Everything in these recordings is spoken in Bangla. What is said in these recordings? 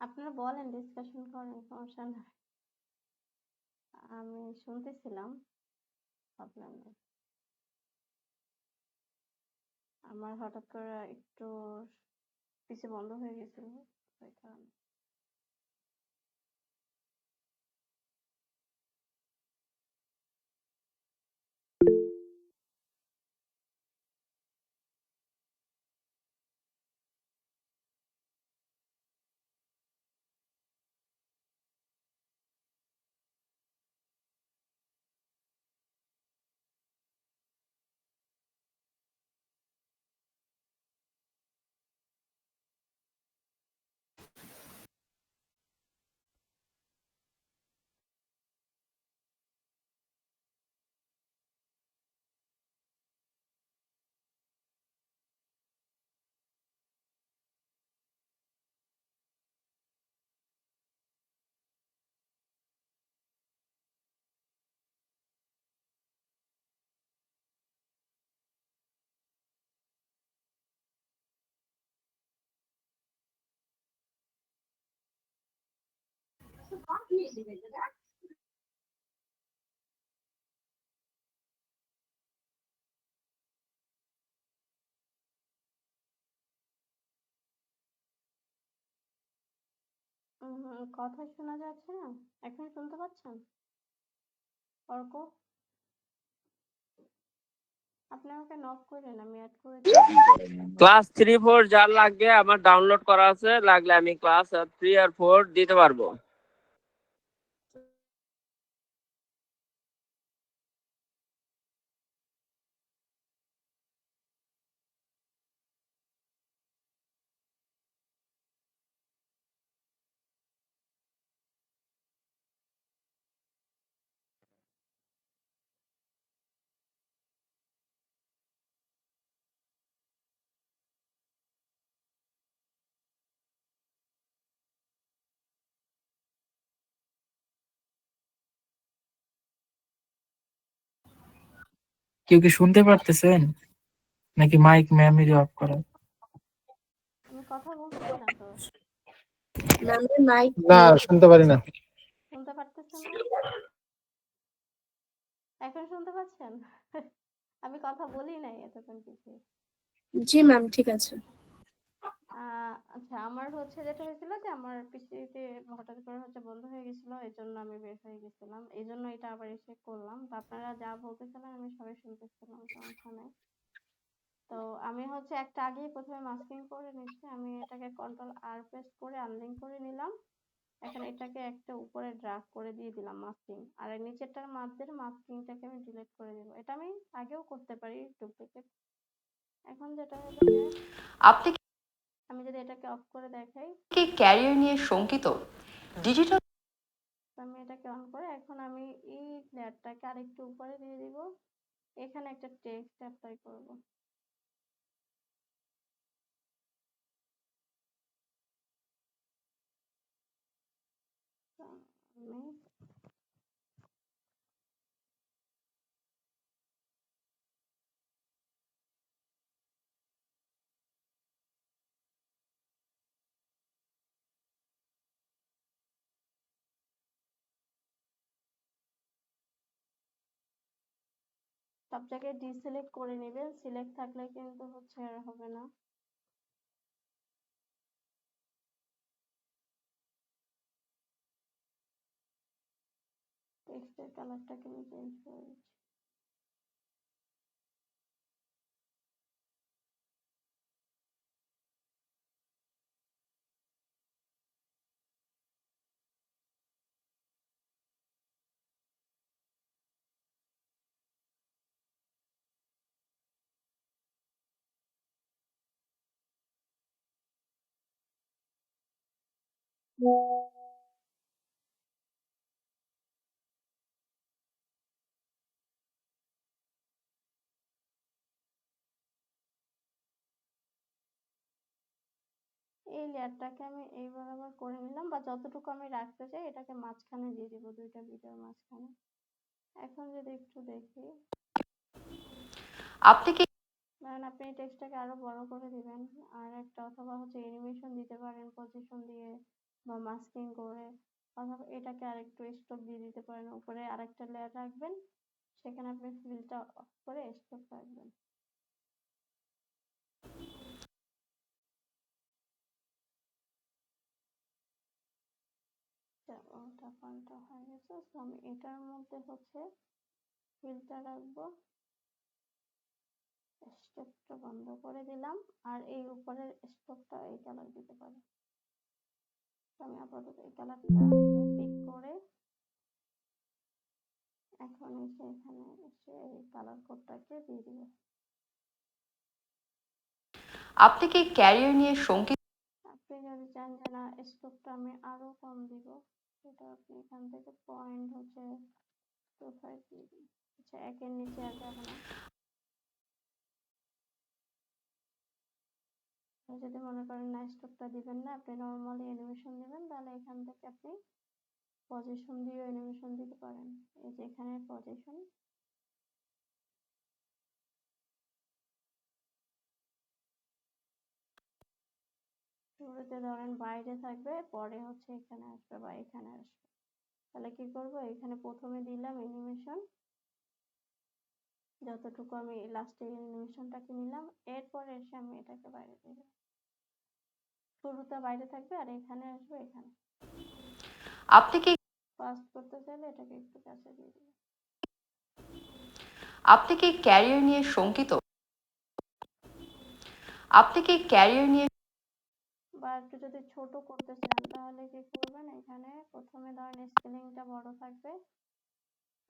আপনারা বলেন ডিসকাশন করেন, সমস্যা নাই। আমি শুনতেছিলাম প্রবলেম নেই আমার হঠাৎ করে একটু পিছে বন্ধ হয়ে গেছিল, ওই কারণে। কথা শোনা যাচ্ছে না? এখন শুনতে পাচ্ছেন? অর্ক আপনি আমাকে নক করেন, আমি অ্যাড করে ক্লাস থ্রি ফোর যার লাগবে আমার ডাউনলোড করা আছে, লাগলে আমি ক্লাস থ্রি আর ফোর দিতে পারব। কেউ কি শুনতে পারতেছেন? নাকি মাইক ম্যামেরই অফ করা? আমি কথা বলতেছি না শুনতে পারি না। শুনতে পারতেছেন এখন শুনতে পাচ্ছেন? আমি কথা বলি নাই এতক্ষণ কিছু। জি ম্যাম ঠিক আছে। আচ্ছা আমার হচ্ছে যেটা হয়েছিল যে আমার পিসিতে হঠাৎ করে হচ্ছে বন্ধ হয়ে গেছিল এই জন্য আমি বের হয়ে গেছিলাম। এই জন্য এটা আবার এসে করলাম। তো আপনারা যা বলতেছিলেন আমি সবাই শুনতেছিলাম, সমস্যা নাই। তো আমি হচ্ছে একটা আগেই প্রথমে মাস্কিং করে নিচ্ছি। আমি এটাকে কন্ট্রোল আর প্রেস করে আনলিঙ্ক করে নিলাম। এখন এটাকে একটা উপরে ড্রাগ করে দিয়ে দিলাম মাস্কিং আর নিচেরটার মাঝের মাস্কিংটাকে আমি ডিলিট করে দিব এটা আমি আগেও করতে পারি ডুপ্লিকেট এখন যেটা হলো আপনি এটাকে অফ করে দেখাই। কি ক্যারিয়ার নিয়ে শঙ্কিত? ডিজিটাল আমি এটাকে অন করে এখন আমি এই লেয়ারটাকে আরেকটু উপরে দিয়ে দিব। এখানে একটা টেক্সট অ্যাপ্লাই করব তো আমি সব জায়গায় ডিসিলেক্ট করে নেবেন। সিলেক্ট থাকলে কিন্তু হচ্ছে আর হবে না। টেক্সটের কালারটাকে আমি চেঞ্জ করে দিচ্ছি। এই লেয়ারটাকে আমি এই বরাবর করে নিলাম বা যতটুকু আমি রাখতে চাই এটাকে মাঝখানে দিয়ে দিব দুইটা ভিডিওর মাঝখানে। এখন যদি একটু দেখি। আপনি কি ধরেন আপনি এই টেক্সটটাকে আরও বড় করে দিবেন আর একটা অথবা হচ্ছে অ্যানিমেশন দিতে পারেন পজিশন দিয়ে বা মাস্কিং করে অথবা এটাকে আরেকটু স্টোভ দিয়ে দিতে পারেন। উপরে আরেকটা লেয়ার রাখবেন, সেখানে আপনি ফিলটা অফ করে রাখবেন। ওটা পাল্টা হয়ে গেছে। আমি এটার মধ্যে হচ্ছে ফিলটা রাখব। স্টোভটা বন্ধ করে দিলাম। আর এই উপরের স্টোভটা এই কালার দিতে পারি। আমি আপাতত এই কালারটা পিক করে এখন এসে এখানে এসে এই কালার কোডটাকে দিয়ে দিব। আপনি কি ক্যারিয়ার নিয়ে শঙ্কিত? আপনি যদি চান যে না স্টোভটা আমি আরও কম দিব সেটা আপনি এখান থেকে পয়েন্ট হচ্ছে ফাইভ দিয়ে দিন। আচ্ছা একের নিচে আর যাবে না। যদি মনে করেন না স্টোভটা দিবেন না, আপনি নর্মালি অ্যানিমেশন দিবেন, তাহলে এখান থেকে আপনি পজিশন দিয়ে অ্যানিমেশন দিতে পারেন। এই যে এখানে পজিশন শুরুতে ধরেন বাইরে থাকবে, পরে হচ্ছে এখানে আসবে বা এখানে আসবে। তাহলে কি করব? এখানে প্রথমে দিলাম অ্যানিমেশন যতটুকু আমি লাস্টে অ্যানিমেশনটাকে নিলাম, এরপর এসে আমি এটাকে বাইরে দিলাম শুরুতে বাইরে থাকবে আর এখানে আসবে এখানে। আপনি কি পাস করতে চাইলে এটাকে একটু কাছে দিয়ে দিলাম আপনি কি ক্যারিয়ার নিয়ে শঙ্কিত? আপনি কি ক্যারিয়ার নিয়ে বা একটু যদি ছোট করতে চান তাহলে কি করবেন? এখানে প্রথমে ধরেন স্পেলিংটা বড় থাকবে।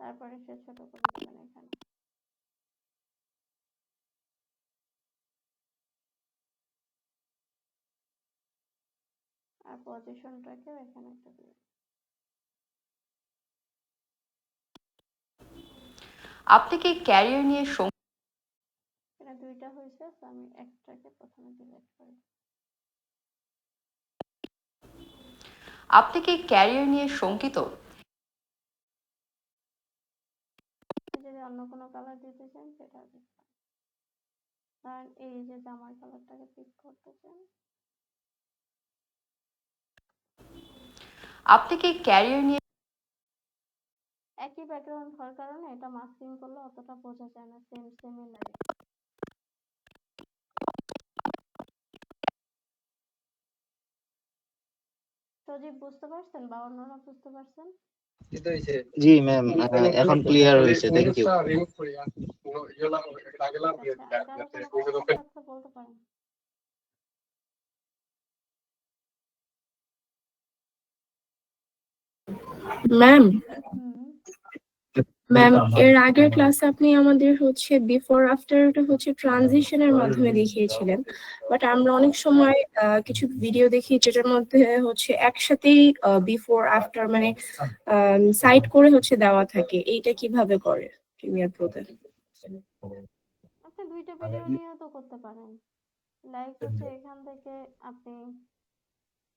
তারপরে সে ছোট করে দিবেন এখানে। আর পজিশনটাকে এখানে একটা দিবেন আপনি কি ক্যারিয়ার নিয়ে এটা দুইটা হয়েছে তো আমি একটাকে প্রথমে ডিলিট করে। আপনি কি ক্যারিয়ার নিয়ে শঙ্কিত? যদি অন্য কোনো কালার দিতে চান সেটা দিতে ধরেন এই যে জামার কালারটাকে পিক করতে চান আপনি কি ক্যারিয়ার নিয়ে একই ব্যাকগ্রাউন্ড হওয়ার কারণে এটা মাস্কিং করলে অতটা বোঝা যায় না সেম সেমই লাগে। সজীব বুঝতে পারছেন বা অন্যরা বুঝতে পারছেন? জি ম্যাম এখন ক্লিয়ার হয়েছে থ্যাংক ইউ আচ্ছা সমস্যা থাকলে বলতে পারেন। ম্যাম হুম ম্যাম এর আগের ক্লাসে আপনি আমাদের হচ্ছে বিফোর আফটারটা হচ্ছে ট্রানজিশনের মাধ্যমে দেখিয়েছিলেন। বাট আমরা অনেক সময় আহ, কিছু ভিডিও দেখি যেটার মধ্যে হচ্ছে একসাথেই বিফোর আফটার মানে সাইড করে হচ্ছে দেওয়া থাকে। এইটা কীভাবে করে? প্রিমিয়ার প্রোতে আপনি দুইটা ভিডিও নিয়েও তো করতে পারেন। লাইক হচ্ছে এখান থেকে আপনি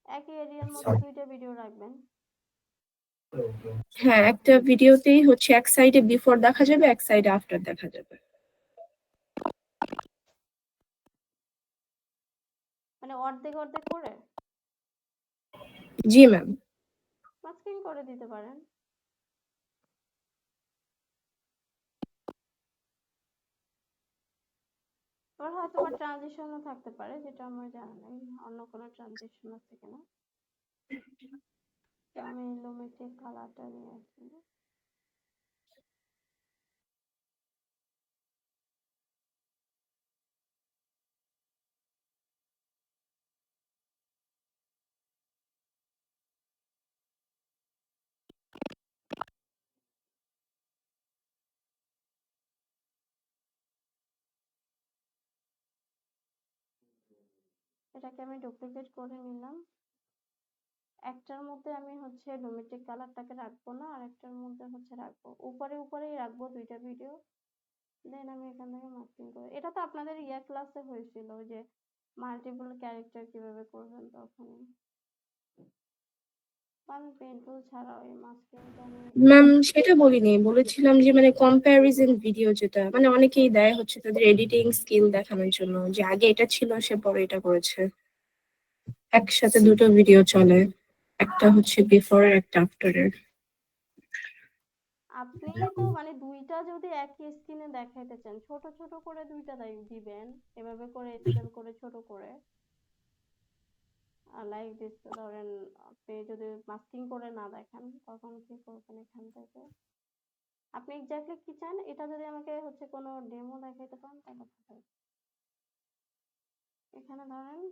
একই এরিয়ার মধ্যে দুইটা ভিডিও রাখবেন। হ্যাঁ একটা ভিডিওতেই হচ্ছে এক সাইডে বিফোর দেখা যাবে এক সাইডে আফটার দেখা যাবে। মানে অর্ধেক অর্ধেক করে? জি ম্যাম মাস্কিং করে দিতে পারেন। আবার হয়তো বা ট্রানজিশনও থাকতে পারে যেটা আমার জানা নেই। অন্য কোনো ট্রানজিশন আছে কিনা? আমি লুমিতে কালারটা নিয়ে আসি এটাকে আমি ডুপ্লিকেট করে নিলাম একটার মধ্যে আমি হচ্ছে লুমিটেক কালারটাকে রাখব না, আর একটার মধ্যে হচ্ছে রাখব। উপরে উপরেই রাখব দুইটা ভিডিও দেন আমি এখান থেকে মাস্কিং করে, এটা তো আপনাদের ইয়া ক্লাসে হয়েছিল যে মাল্টিপল ক্যারেক্টার কীভাবে করবেন তখন ম্যাম সেটা বলিনি, বলেছিলাম যে মানে কম্প্যারিজন ভিডিও যেটা মানে অনেকেই দেয় হচ্ছে তাদের এডিটিং স্কিল দেখানোর জন্য, যে আগে এটা ছিল, সে পরে এটা করেছে। একসাথে দুটো ভিডিও চলে। একটা হচ্ছে বিফোর আর একটা আফটারের আপনি তো মানে দুইটা যদি একই স্ক্রিনে দেখাইতে চান, ছোট ছোট করে দুইটা দাই- দিবেন। এভাবে করে স্কেল করে ছোট করে। লাইক দিস ধরেন, আপনি যদি মাস্কিং করে না দেখান, তখন কি করবেন এখান থেকে? আপনি এক্স্যাক্টলি কি চান? এটা যদি আমাকে হচ্ছে কোনো ডেমো দেখাইতে পারেন, তাহলে এখানে ধরেন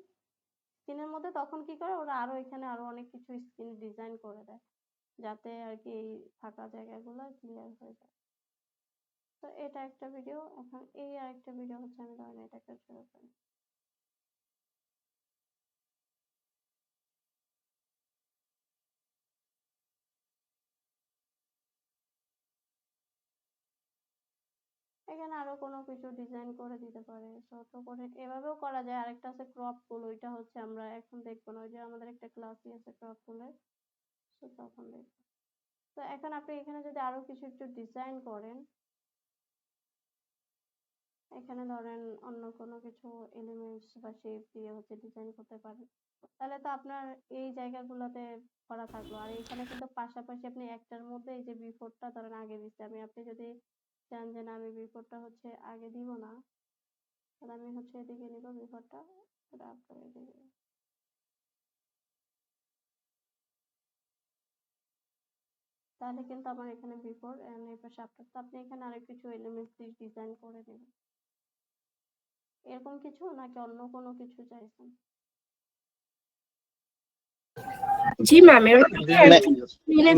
স্ক্রিনের মধ্যে তখন কি করে? ওরা আরও এখানে আরও অনেক কিছু স্ক্রিন ডিজাইন করে দেয়। যাতে আর কি এই ফাঁকা জায়গা গুলো ক্লিয়ার হয়ে যায়। তো এটা একটা ভিডিও এখন এই আর একটা ভিডিও হচ্ছে আমি ধরেন এটাকে এখানে আরও কোনো কিছু ডিজাইন করে দিতে পারে। ছোট করে এভাবেও করা যায়। আরেকটা আছে ক্রপ টুল ওইটা হচ্ছে আমরা এখন দেখব না। ওই যে আমাদের একটা ক্লাসই আছে ক্রপ টুলের তো তখন দেখব। তো এখন আপনি এখানে যদি আরও কিছু একটু ডিজাইন করেন, এখানে ধরেন অন্য কোনো কিছু এলিমেন্টস বা শেপ দিয়ে হচ্ছে ডিজাইন করতে পারেন, তাহলে তো আপনার এই জায়গাগুলোতে করা থাকল। আর এখানে কিন্তু পাশাপাশি আপনি একটার মধ্যে এই যে বিফোরটা ধরেন আগে দিচ্ছে। আমি, আপনি যদি চান যে না, আমি বিফোরটা হচ্ছে আগে দিব না। তাহলে আমি হচ্ছে এদিকে নিব বিফোরটা এটা আপনার এদিকে তাহলে কিন্তু আমার এখানে বিফোর এন্ড এই পাশে আফটার তো আপনি এখানে আরও কিছু এলিমেন্টস দিয়ে ডিজাইন করে দিবেন এরকম কিছু নাকি অন্য কোনো কিছু চাইছেন? জি ম্যাম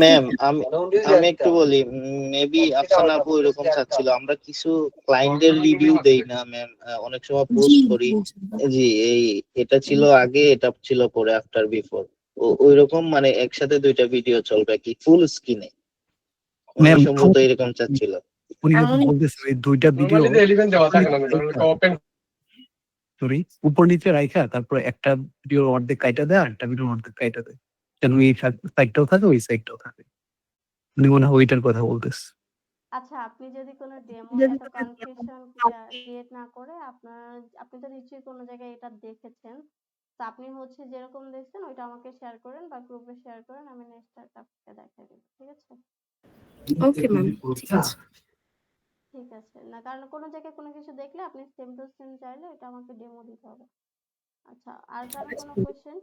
ম্যাম আমি আমি একটু বলি মেবি আফসানা আপু এরকম চাচ্ছিল আমরা কিছু ক্লায়েন্টের রিভিউ দেই না ম্যাম অনেক সময় পোস্ট করি। জি এই এটা ছিল আগে এটা ছিল পরে আফটার বিফোর ওই রকম মানে একসাথে দুইটা ভিডিও চলবে কি ফুল স্ক্রিনে Ma'am, সম্ভবত এরকম চাচ্ছিল উনি কিন্তু এমনই- বলতেছে দুইটা ভিডিও সরি উপর নিচে রাইখা তারপর একটা ভিডিও অর্ধেক কাইটা দেয় আর একটা ভিডিও অর্ধেক কাইটা দেয়। যেন এই সাইডটাও থাকে ওই সাইডটাও থাকে? উনি মনে হয় ওইটার কথা বলতেছে আচ্ছা আপনি যদি কোনো ডেমো যদি এত কনফিউশন ক্রিয়েট না করে আপনার আপনি তো নিশ্চয়ই কোনো জায়গায় এটা দেখেছেন। তো আপনি হচ্ছে যেরকম দেখছেন ওইটা আমাকে শেয়ার করেন বা গ্রুপে শেয়ার করেন আমি নেক্সট আপনাকে দেখাই দেব ঠিক আছে? ওকে ম্যাম ঠিক আছে। ঠিক আছে না কারণ কোনো জায়গায় কোনো কিছু দেখলে আপনি সেম টু সেম চাইলে এটা আমাকে ডেমো দিতে হবে। আচ্ছা আর কারও কোনো কোশ্চেন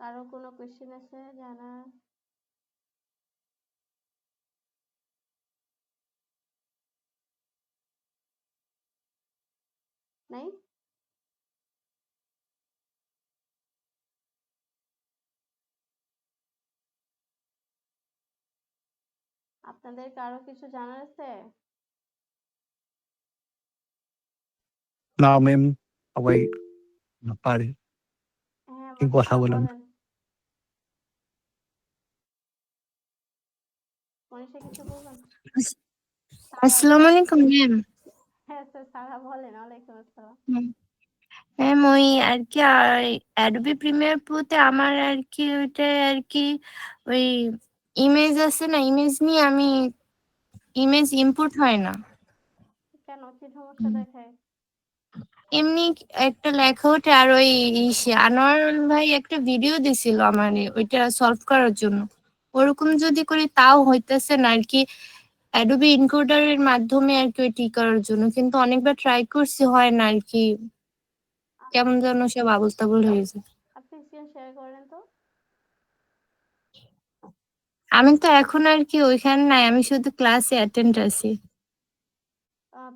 কারও কোনো কোশ্চেন আছে জানার নাই? আপনাদের কারও কিছু জানার আছে? না ম্যাম সবাই পারে। হ্যাঁ কথা বলেন? বলেন মনীষা কিছু বলবেন আসসালামু আলাইকুম ম্যাম। হ্যাঁ স্যার সারা বলেন ওয়ালাইকুম আসসালাম। ম্যাম ওই আর কি অ্যাডোবি প্রিমিয়ার প্রোতে আমার আর কি ওইটা আর কি ওই ইমেজ আছে না ইমেজ নিয়ে আমি ইমেজ ইম্পোর্ট হয় না। কেন? কি সমস্যা দেখায়? এমনি একটা লেখা ওঠে আর ওই আনোয়ার ভাই একটা ভিডিও দিছিল আমার ওইটা সলভ করার জন্য। ওরকম যদি করি তাও হইতেছে না আর কি অ্যাডোবি ইনকোডারের মাধ্যমে আর কি ওইটি করার জন্য। কিন্তু অনেকবার ট্রাই করছি হয় না আর কি কেমন যেন সব আবল তাবল হয়ে যায়। আপনি স্ক্রিন শেয়ার করেন তো। আমি তো এখন আর কি ওইখানে নাই আমি শুধু ক্লাসে অ্যাটেন্ড আছি।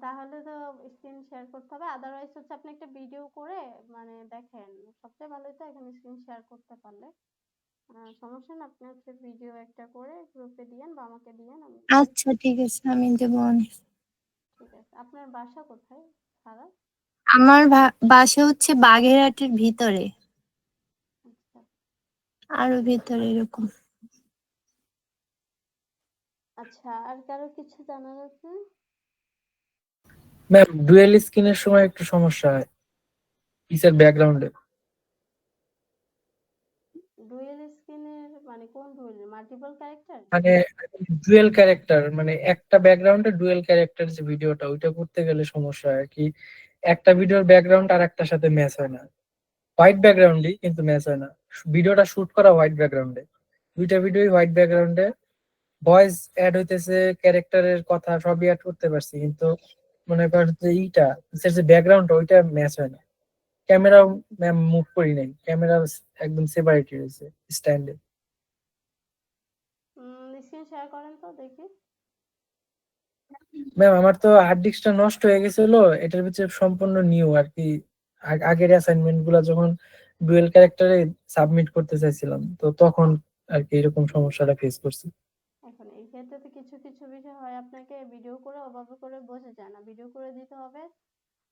তাহলে তো স্ক্রিন শেয়ার করতে হবে। আদারওয়াইজ হচ্ছে আপনি একটা ভিডিও করে মানে দেখেন সবচেয়ে ভালো তো এখানে স্ক্রিন শেয়ার করতে পারলে। সমস্যা না আপনি হচ্ছে ভিডিও একটা করে গ্রুপে দিয়েন বা আমাকে দিয়েন আমি আচ্ছা ঠিক আছে আমি দেবো ঠিক আছে। আপনার বাসা কোথায়? সারা আমার বাসা হচ্ছে বাগেরহাটের ভিতরে। আচ্ছা। আরও ভিতরে এরকম। আচ্ছা আর কারও কিছু জানার আছে? ম্যাম ডুয়েল স্ক্রিনের সময় একটু সমস্যা হয়। পিসের ব্যাকগ্রাউন্ডে ডুয়েল স্ক্রিনের মানে কোন ডুয়েল মাল্টিপল ক্যারেক্টার মানে ডুয়েল ক্যারেক্টার মানে একটা ব্যাকগ্রাউন্ডে ডুয়েল ক্যারেক্টার যে ভিডিওটা ওইটা করতে গেলে সমস্যা হয় কি, একটা ভিডিওর ব্যাকগ্রাউন্ড আর একটার সাথে ম্যাচ হয় না। হোয়াইট ব্যাকগ্রাউন্ডই কিন্তু ম্যাচ হয় না। ভিডিওটা শুট করা হোয়াইট ব্যাকগ্রাউন্ডে দুইটা ভিডিওই হোয়াইট ব্যাকগ্রাউন্ডে ভয়েস অ্যাড হইতেছে ক্যারেক্টারের কথা সবই অ্যাড করতে পারছি, কিন্তু মনে করেন যে এইটা যে ব্যাকগ্রাউন্ড ওইটা ম্যাচ হয় না। ক্যামেরা মুভ করি নাই। ক্যামেরা একদম সেপারেট রয়েছে স্ট্যান্ডে স্ক্রিন শেয়ার করেন তো দেখি। ম্যাম আমার তো হার্ড ডিস্কটা নষ্ট হয়ে গেছিল এটার ভিতরে সম্পূর্ণ নিউ আর কি। আগের অ্যাসাইনমেন্টগুলা যখন ডুয়েল ক্যারেক্টারে সাবমিট করতে চাইছিলাম তো তখন আর কি এরকম সমস্যাটা ফেস করছি। এখন এই ক্ষেত্রে তো কিছু কিছু বিষয় হয় আপনাকে ভিডিও করে ওভাবে করে বোঝা যায় না। ভিডিও করে দিতে হবে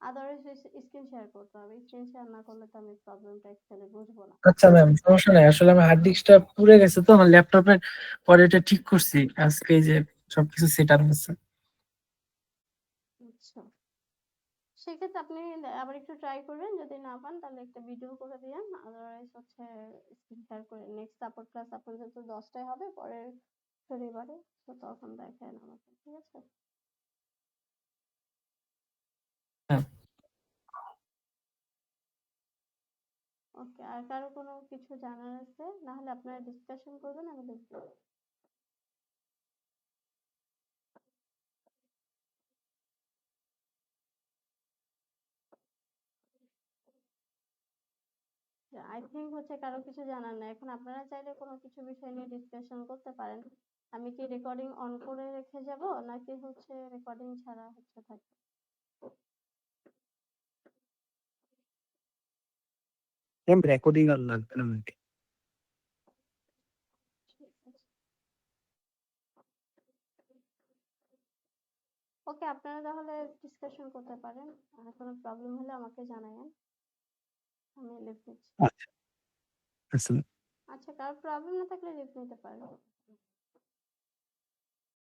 আদারওয়াইজ স্ক্রিন শেয়ার করতে হবে। স্ক্রিন শেয়ার না করলে তো আমি প্রবলেমটা অ্যাকচুয়ালি বুঝব না। আচ্ছা ম্যাম সমস্যা নাই। আসলে আমার হার্ড ডিস্কটা পুড়ে গেছে তো আমার ল্যাপটপের পরে এটা ঠিক করছি। আজকে যে সবকিছু সেট আপ হচ্ছে। আচ্ছা। সেক্ষেত্রে আপনি আবার একটু ট্রাই করবেন। যদি না পান তাহলে একটা ভিডিও করে দিয়েন। আদারওয়াইজ হচ্ছে স্ক্রিন শেয়ার করে নেক্সট সাপোর্ট ক্লাস আপনার যেহেতু দশটায় হবে পরের শনিবারে। তো তখন দেখেন আমাকে ঠিক আছে হ্যাঁ। ওকে, আর কারও কোনো কিছু জানার আছে? না হলে আপনারা ডিসকাশন করবেন, আমি লিখব আই থিঙ্ক হচ্ছে কারও কিছু জানার নাই। এখন আপনারা চাইলে কোনো কিছু বিষয় নিয়ে ডিসকাশন করতে পারেন। আমি কি রেকর্ডিং অন করে রেখে যাব? নাকি হচ্ছে রেকর্ডিং ছাড়া হচ্ছে থাকবে ম্যাম রেকর্ডিং আর লাগবে না আমাকে ওকে আপনারা তাহলে ডিসকাশন করতে পারেন। আর কোনো প্রবলেম হলে আমাকে জানাবেন আমি লিভ নিচ্ছি। আচ্ছা। আচ্ছা। আচ্ছা কারও প্রবলেম না থাকলে লিভ নিতে পারেন।